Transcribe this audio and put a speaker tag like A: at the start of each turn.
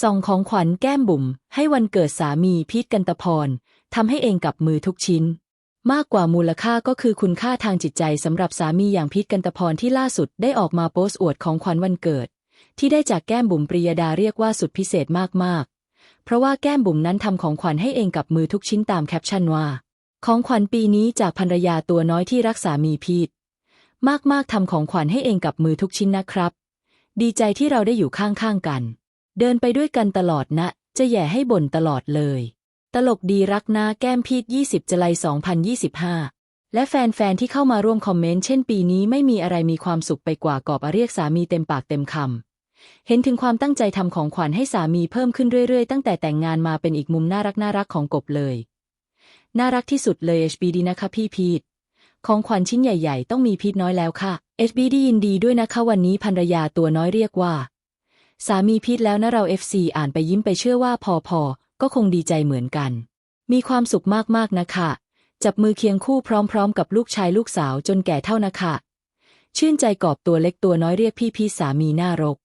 A: ส่องของขวัญแก้มบุ๋มให้วันเกิดสามีพีทกันตะพรทำให้เองกับมือทุกชิ้น มากกว่ามูลค่าก็คือคุณค่าทางจิตใจสำหรับสามีอย่างพีทกันตะพรที่ล่าสุดได้ออกมาโพสต์อวดของขวัญวันเกิด ที่ได้จากแก้มบุ๋มปริยดาเรียกว่าสุดพิเศษมากๆ เพราะว่าแก้มบุ๋มนั้นทำของขวัญให้เองกับมือทุกชิ้นตามแคปชั่นว่า ของขวัญปีนี้จากภรรยาตัวน้อยที่รักสามีพีทมากๆทำของขวัญให้เองกับมือทุกชิ้นนะครับ ดีใจที่เราได้อยู่ข้างๆกัน เดินไปด้วยกันตลอดนะ จะแย่ให้บ่นตลอดเลย ตลกดีรักนะแก้มพีท20จลัย2025 และแฟนๆ ที่เข้ามาร่วมคอมเมนต์เช่นปีนี้ไม่มีอะไรมีความสุขไปกว่ากอบอเรียกสามีเต็มปากเต็มคำ เห็นถึงความตั้งใจทำของขวัญให้สามีเพิ่มขึ้นเรื่อยๆ ตั้งแต่แต่งงานมาเป็นอีกมุมน่ารักน่ารักของกบเลย น่ารักที่สุดเลย HBD นะคะพี่พีทของขวัญชิ้นใหญ่ ๆ ต้องมีพีทน้อยแล้วค่ะ HBD ยินดีด้วยนะคะวันนี้ภรรยาตัวน้อยเรียกว่า สามีพีทแล้วนะเราเอฟซีอ่านไปยิ้มไปเชื่อว่าพอพอก็คงดีใจเหมือนกัน มีความสุขมากๆนะคะ จับมือเคียงคู่พร้อมๆ กับลูกชายลูกสาวจนแก่เท่านะคะ ชื่นใจกอบตัวเล็กตัวน้อยเรียกพี่พีทสามีน่ารก